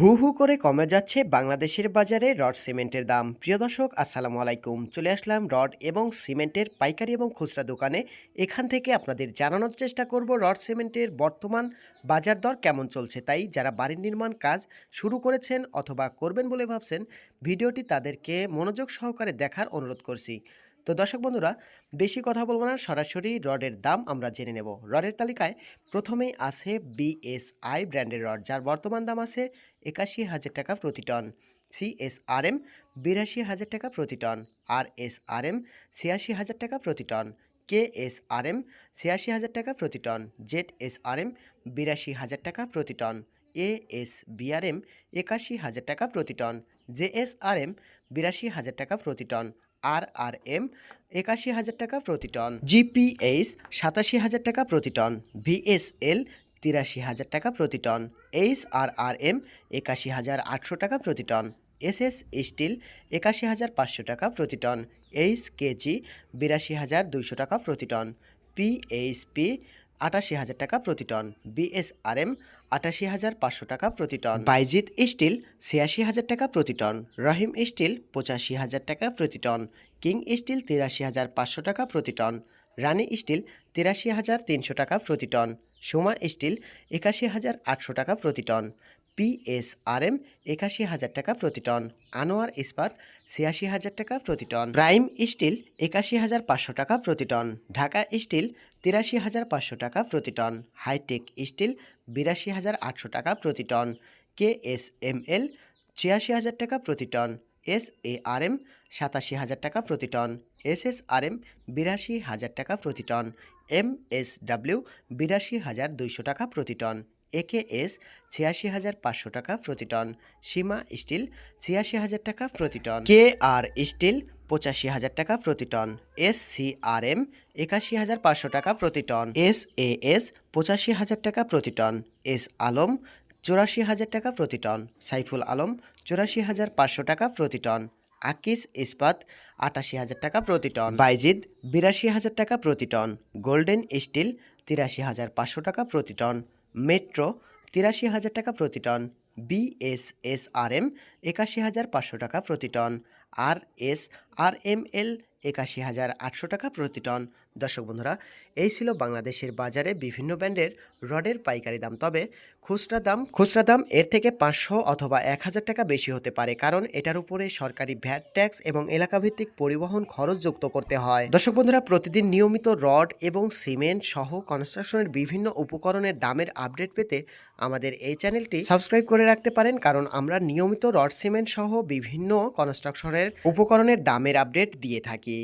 হু হু করে কমে যাচ্ছে বাংলাদেশের বাজারে রড সিমেন্টের দাম। প্রিয় দর্শক, আসসালামু আলাইকুম। চলে আসলাম রড এবং সিমেন্টের পাইকারি এবং খুচরা দোকানে। এখান থেকে আপনাদের জানানোর চেষ্টা করব রড সিমেন্টের বর্তমান বাজার দর কেমন চলছে তাই যারা বাড়ির নির্মাণ কাজ শুরু করেছেন অথবা করবেন বলে ভাবছেন, ভিডিওটি তাদেরকে মনোযোগ সহকারে দেখার অনুরোধ করছি। তো দর্শক বন্ধুরা, বেশি কথা বলব না, সরাসরি রডের দাম আমরা জেনে নেব। রডের তালিকায় প্রথমেই আছে বিএসআই ব্র্যান্ডের রড, যার বর্তমান দাম আছে একাশি হাজার টাকা প্রতি টন। সিএসআরএম বিরাশি হাজার টাকা প্রতি ton. R S R M ছিয়াশি হাজার টাকা প্রতি ton. K S R M ছিয়াশি হাজার টাকা প্রতি ton. Z S R M বিরাশি হাজার টাকা প্রতি টন। এ এস বিআরএম একাশি হাজার টাকা প্রতি ton. J S R M বিরাশি হাজার টাকা প্রতি টন। আর আর এম একাশি হাজার টাকা প্রতি টন। জিপিএইচ সাতাশি হাজার টাকা প্রতি টন। ভিএসএল তিরাশি হাজার টাকা প্রতি ton. H R R M একাশি হাজার আটশো টাকা প্রতি টন। এস এস স্টিল একাশি হাজার পাঁচশো টাকা প্রতি টন। এইচ কেজি বিরাশি হাজার দুইশো টাকা প্রতি টন। পিএইচপি আটাশি হাজার টাকা প্রতি টন বিএসআরএম আটাশি হাজার পাঁচশো টাকা প্রতি টন বাইজিৎ স্টিল ছিয়াশি হাজার টাকা প্রতি টন রহিম স্টিল পঁচাশি হাজার টাকা প্রতি টন কিং স্টিল তিরাশি হাজার পাঁচশো টাকা প্রতি টন রানী স্টিল তিরাশি হাজার তিনশো টাকা প্রতি টন সোমা স্টিল একাশি হাজার আটশো টাকা প্রতি টন পিএসআরএম একাশি হাজার টাকা প্রতি টন আনোয়ার ইস্পাত ছিয়াশি হাজার টাকা প্রতি টন প্রাইম স্টিল একাশি হাজার পাঁচশো টাকা প্রতি টন ঢাকা স্টিল তিরাশি হাজার পাঁচশো টাকা প্রতি টন। হাইটেক স্টিল বিরাশি হাজার আটশো টাকা প্রতি ton. K S M L ছিয়াশি হাজার টাকা প্রতি ton. S A R M সাতাশি হাজার টাকা প্রতি ton. S S R M বিরাশি হাজার টাকা প্রতি টন। এম এস ডাব্লিউ বিরাশি হাজার দুইশো টাকা প্রতি টন। একে এস ছিয়াশি হাজার পাঁচশো টাকা প্রতি টন। সীমা স্টিল ছিয়াশি হাজার টাকা প্রতি টন। কে আর স্টিল পঁচাশি হাজার টাকা প্রতি ton S C R M একাশি হাজার পাঁচশো টাকা প্রতি টন এস এ এস পঁচাশি হাজার টাকা প্রতি টন এস আলম চুরাশি হাজার টাকা প্রতি টন সাইফুল আলম চুরাশি হাজার পাঁচশো টাকা প্রতি টন আকিস ইস্পাত আটাশি হাজার টাকা প্রতি টন বাইজিদ বিরাশি হাজার টাকা প্রতি টন গোল্ডেন স্টিল তিরাশি হাজার পাঁচশো টাকা প্রতি টন মেট্রো তিরাশি হাজার টাকা প্রতি টন বিএসএসআরএম একাশি হাজার পাঁচশো টাকা প্রতি ton R S R M L একাশি হাজার আটশো টাকা প্রতি টন। দর্শক বন্ধুরা, এই ছিল বাংলাদেশের বাজারে বিভিন্ন ব্র্যান্ডের রডের পাইকারি দাম। তবে খুচরা দাম খুচরা দাম এর থেকে পাঁচশো অথবা এক হাজার টাকা বেশি হতে পারে, কারণ এটার উপরে সরকারি ভ্যাট, ট্যাক্স এবং এলাকাভিত্তিক পরিবহন খরচ যুক্ত করতে হয়। দর্শক বন্ধুরা, প্রতিদিন নিয়মিত রড এবং সিমেন্ট সহ কনস্ট্রাকশনের বিভিন্ন উপকরণের দামের আপডেট পেতে আমাদের এই চ্যানেলটি সাবস্ক্রাইব করে রাখতে পারেন, কারণ আমরা নিয়মিত রড, সিমেন্ট সহ বিভিন্ন কনস্ট্রাকশনের উপকরণের দামের আপডেট দিয়ে থাকি।